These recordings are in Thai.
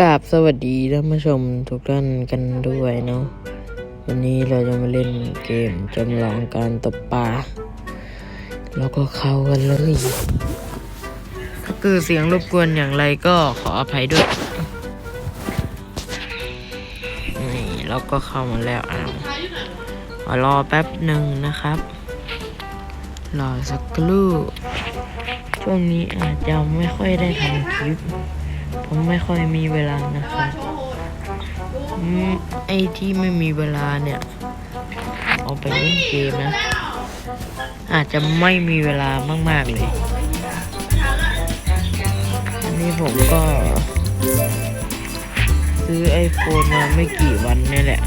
กราบสวัสดีท่านผู้ชมทุกท่านกันด้วยเนาะวันนี้เราจะมาเล่นเกมจำลองการตกปลาแล้วก็เข้ากันเลย ถ้าเกิดเสียงรบกวนอย่างไรก็ขออภัยด้วยนี่เราก็เข้ามาแล้วอ้าวรอแป๊บหนึ่งนะครับ รอสักครู่ช่วงนี้อาจจะไม่ค่อยได้ทำคลิป ผมไม่ค่อยมีเวลานะครับอืมไอ้ที่ไม่มีเวลาเนี่ย เอาไปเล่นเกมนะ อาจจะไม่มีเวลามากๆเลยอันนี้ผมก็ ซื้อไอโฟนมาไม่กี่วันเนี่ยแหละ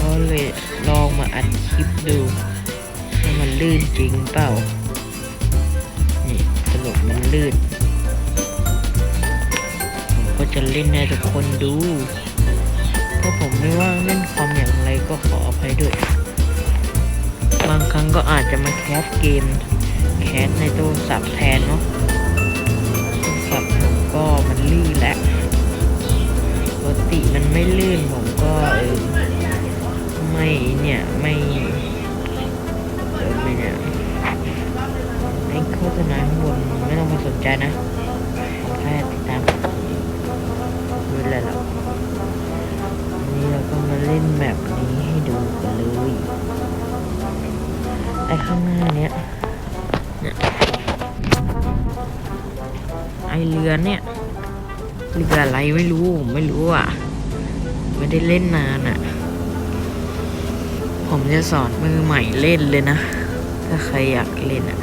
ก็เลยลองมาอัดคลิปดูว่ามันลื่นจริงเปล่า นี่สรุปมันลื่น จะเล่นให้ทุกคนดูถ้าผมไม่ว่างเล่นคอมอย่างไรก็ขออภัยด้วย บางครั้งก็อาจจะมาแคสเกม แคสในโทรศัพท์แทนเนาะโทรศัพท์ผมก็มันลื่นแล้วปกติมันไม่ลื่นผมก็เออไม่เนี่ยไม่เออไม่เนี่ยไอ้โฆษณาข้างบนไม่ต้องไปสนใจนะผมแค่ติดตาม เล่นแบบนี้ให้ดูกันเลยไอ้ข้างหน้าเนี้ยไอเรือเนี่ยเรืออะไรไม่รู้ผมไม่รู้อะ ไม่ได้เล่นนานอะ ผมจะสอนมือใหม่เล่นเลยนะ ถ้าใครอยากเล่นอะ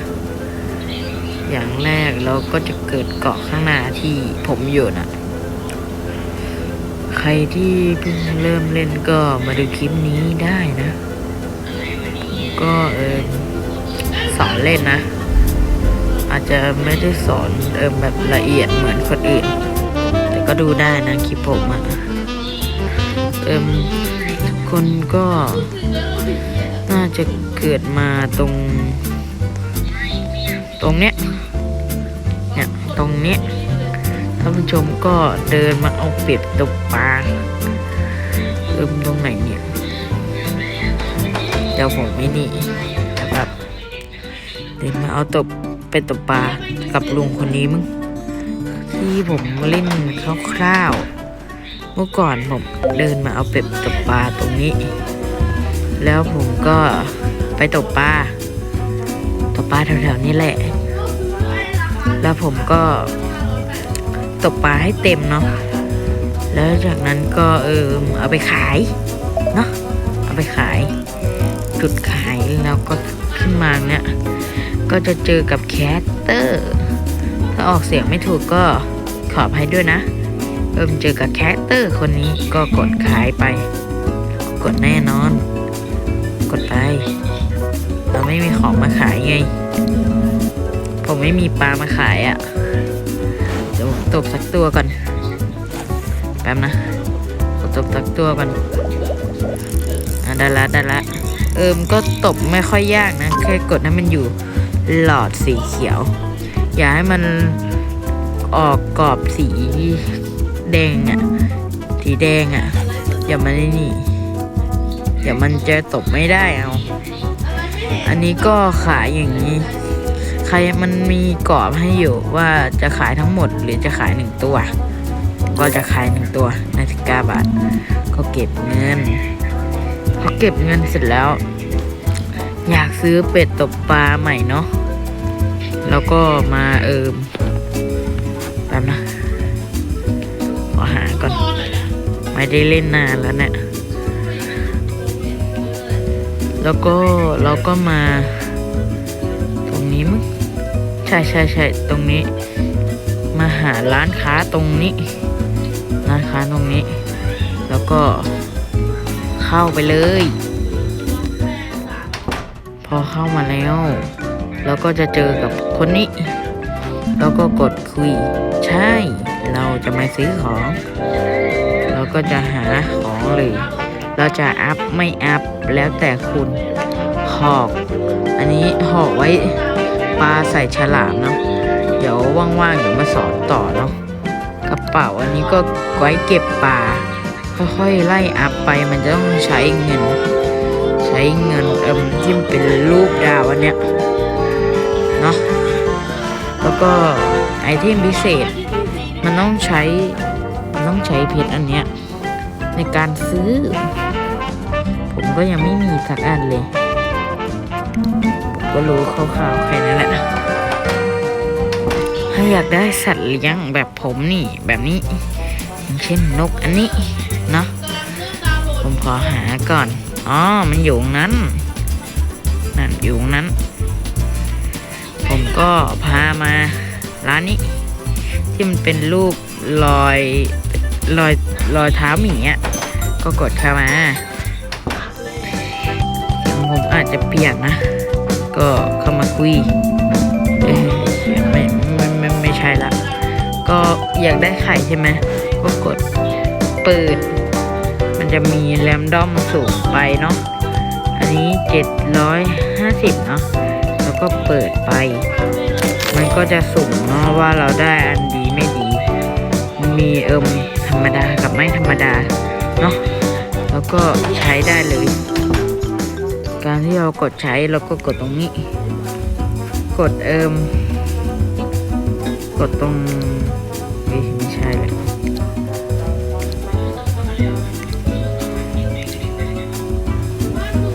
อย่างแรกเราก็จะเกิดเกาะข้างหน้าที่ผมอยู่น่ะ ใครที่เพิ่งเริ่มเล่นก็มาดูคลิปนี้ได้นะ ก็เออสอนเล่นนะ อาจจะไม่ได้สอนเออแบบละเอียดเหมือนคนอื่น แต่ก็ดูได้นะคลิปผมอะเอิมทุกคนก็น่าจะเกิดมาตรง ตรงเนี้ยเนี่ยตรงเนี้ย ท่านผู้ชมก็เดินมาเอาเป็ดตกปลาเอิมตรงไหนเนี่ยเดี๋ยวผมไม่นี่นะครับเดินมาเอาตบเป็ดตกปลากับลุงคนนี้มั้งที่ผมเล่นคร่าวๆเมื่อก่อนผมเดินมาเอาเป็ดตกปลาตรงนี้ แล้วผมก็ไปตกปลาตกปลาแถวๆนี้แหละ แล้วผมก็ ตกปลาให้เต็มเนาะแล้วจากนั้นก็เออเอาไปขายเนาะเอาไปขาย จุดขายแล้วก็ขึ้นมาเนี่ยก็จะเจอกับแคสเตอร์ถ้าออกเสียงไม่ถูกก็ขออภัยด้วยนะเริ่มเจอกับแคสเตอร์คนนี้ก็กดขายไป กดแน่นอน กดไป เราไม่มีของมาขายไง ผมไม่มีปลามาขายอะ่ะ ดี๋ยวตบสักตัวก่อน แป๊บนะตบสักตัวก่อนอะได้ละได้ละเอิมก็ตบไม่ค่อยยากนะแค่กดให้มันอยู่หลอดสีเขียว อย่าให้มันออกกรอบสีแดงอะ่ะสีแดงอะ่ะอย่ามันนี่เดี๋ยวมันจะตบไม่ได้เอา อันนี้ก็ขายอย่างนี้ ใครมันมีกรอบให้อยู่ว่าจะขายทั้งหมดหรือจะขายหนึ่งตัว ก็จะขายหนึ่งตัวในสิบเก้าบาท ก็เก็บเงินพอเก็บเงินเสร็จแล้ว อยากซื้อเป็ดตบปลาใหม่เนาะแล้วก็มาเอิมแป๊บนะขอหาก่อน ไม่ได้เล่นนานแล้วเนี่ยแล้วก็เราก็มา ตรงนี้มั้ง ใช่ใช่ใช่ตรงนี้ มาหาร้านค้าตรงนี้ ร้านค้าตรงนี้ แล้วก็เข้าไปเลย พอเข้ามาแล้วเราก็จะเจอกับคนนี้ แล้วก็กดคุย ใช่ เราจะมาซื้อของเราก็จะหาของเลยเราจะอัพไม่อัพแล้วแต่คุณหอก อันนี้หอกไว้ ปลาใส่ฉลามเนาะเดี๋ยวว่างๆเดี๋ยวมาสอนต่อเนาะกระเป๋าอันนี้ก็ไว้เก็บปลาค่อยๆไล่อัพไปมันจะต้องใช้เงิน ใช้เงินเอิมที่มันเป็นรูปดาวอันเนี้ยเนาะแล้วก็ไอเทมพิเศษ มันต้องใช้มันต้องใช้เพชรอันเนี้ยในการซื้อ ผมก็ยังไม่มีสักอันเลย ก็รู้คร่าวๆแค่นั้นแหละ ถ้าอยากได้สัตว์เลี้ยงแบบผมนี่แบบนี้ อย่างเช่นนกอันนี้เนาะผมขอหาก่อน อ๋อ มันอยู่ตรงนั้น นั่นอยู่ตรงนั้น ผมก็พามาร้านนี้ ที่มันเป็นรูปรอยรอยรอยเท้าหมีอะก็กดเข้ามา ผมอาจจะเปลี่ยนนะ ก็เข้ามาคุยเอ้ยไม่ไม่ไมไม่ไม่ใช่ละ ก็อยากได้ไข่ใช่ไหมก็กดเปิด มันจะมีแรมดอมสูงไปเนาะอันนี้ 750 เนาะแล้วก็เปิดไป มันก็จะสุ่มเนาะว่าเราได้อันดีไม่ดี มีเอิมธรรมดากับไม่ธรรมดาเนาะแล้วก็ใช้ได้เลย การที่เรากดใช้เราก็กดตรงนี้ กดเอิมกดตรงไม่ใช่เลย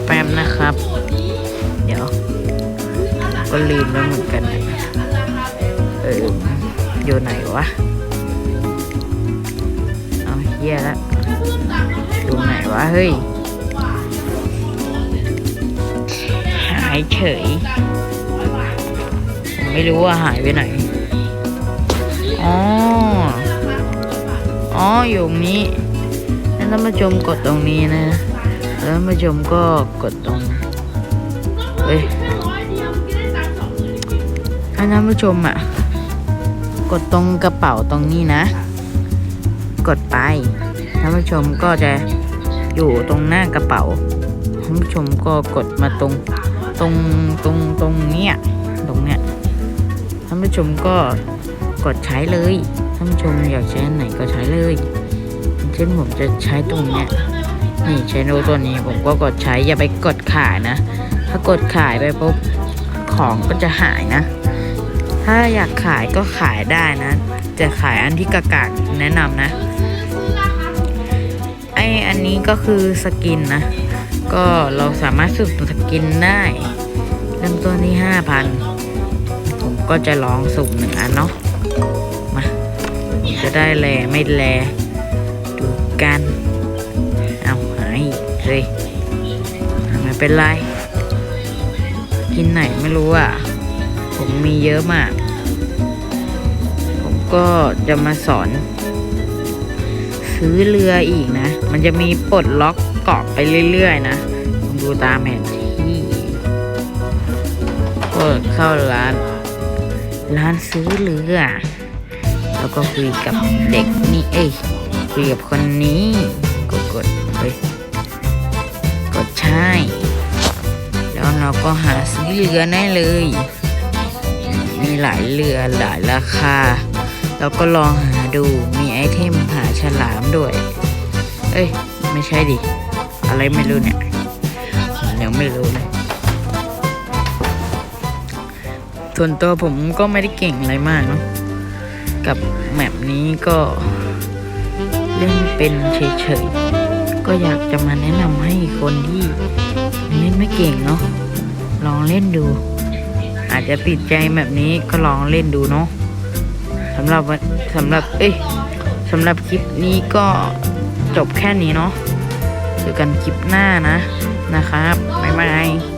แป๊บนะครับ เดี๋ยว ก็ลืมแล้วเหมือนกันเอออยู่ไหนวะเอาเฮียละอยู่ไหนวะเฮ้ยายเฉยผมไม่รู้ว่าหายไปไหน อ๋อ อ๋อ อยู่ตรงนี้แล้วท่านผู้ชมกดตรงนี้นะ แล้วท่านผู้ชมก็กดตรง เฮ้ยให้ท่านผู้ชมอะ กดตรงกระเป๋าตรงนี้นะ กดไป ท่านผู้ชมก็จะอยู่ตรงหน้ากระเป๋าท่านผู้ชมก็กดมาตรง ตรงตรงตรงเนี้ยตรงเนี้ยท่านผู้ชมก็กดใช้เลยท่านผู้ชมอยากใช้อันไหนก็ใช้เลยเช่นผมจะใช้ตรงเนี้ยนี่ใช้โนตัวนี้ผมก็กดใช้อย่าไปกดขายนะ ถ้ากดขายไปปุ๊บของก็จะหายนะ ถ้าอยากขายก็ขายได้นะ จะขายอันที่กากๆแนะนำนะไออันนี้ก็คือสกินนะ ก็เราสามารถสุ่มสกินได้ เริ่มต้นที่ห้าพันผมก็จะลองสุ่มหนึ่งอันเนาะมาจะได้แลไม่แลดูกัน เอาหายอีกเลยไม่เป็นไร กินไหนไม่รู้อะ ผมมีเยอะมาก ผมก็จะมาสอน ซื้อเรืออีกนะ มันจะมีปลดล็อก กาะไปเรื่อยๆนะดูตามแผนที่ก็เข้าร้าน ร้านซื้อเรือ แล้วก็คุยกับเด็กนี่เอ้ยคุยกับคนนี้กดกดเฮ้ยกดใช่ แล้วเราก็หาซื้อเรือได้เลย มีหลายเรือหลายราคา แล้วก็ลองหาดูมีไอเทมหาฉลามด้วย เอ้ย ไม่ใช่ดิ อะไรไม่รู้เนี่ยยังไม่รู้เลยส่วนตัวผมก็ไม่ได้เก่งอะไรมากเนาะกับแมปนี้ก็เล่นเป็นเฉยๆ ก็อยากจะมาแนะนำให้คนที่เล่นไม่เก่งเนาะลองเล่นดู อาจจะติดใจแบบนี้ก็ลองเล่นดูเนาะสำหรับสำหรับเอ้ยสำหรับคลิปนี้ก็จบแค่นี้เนาะ เจอกันคลิปหน้านะนะครับบ๊ายบาย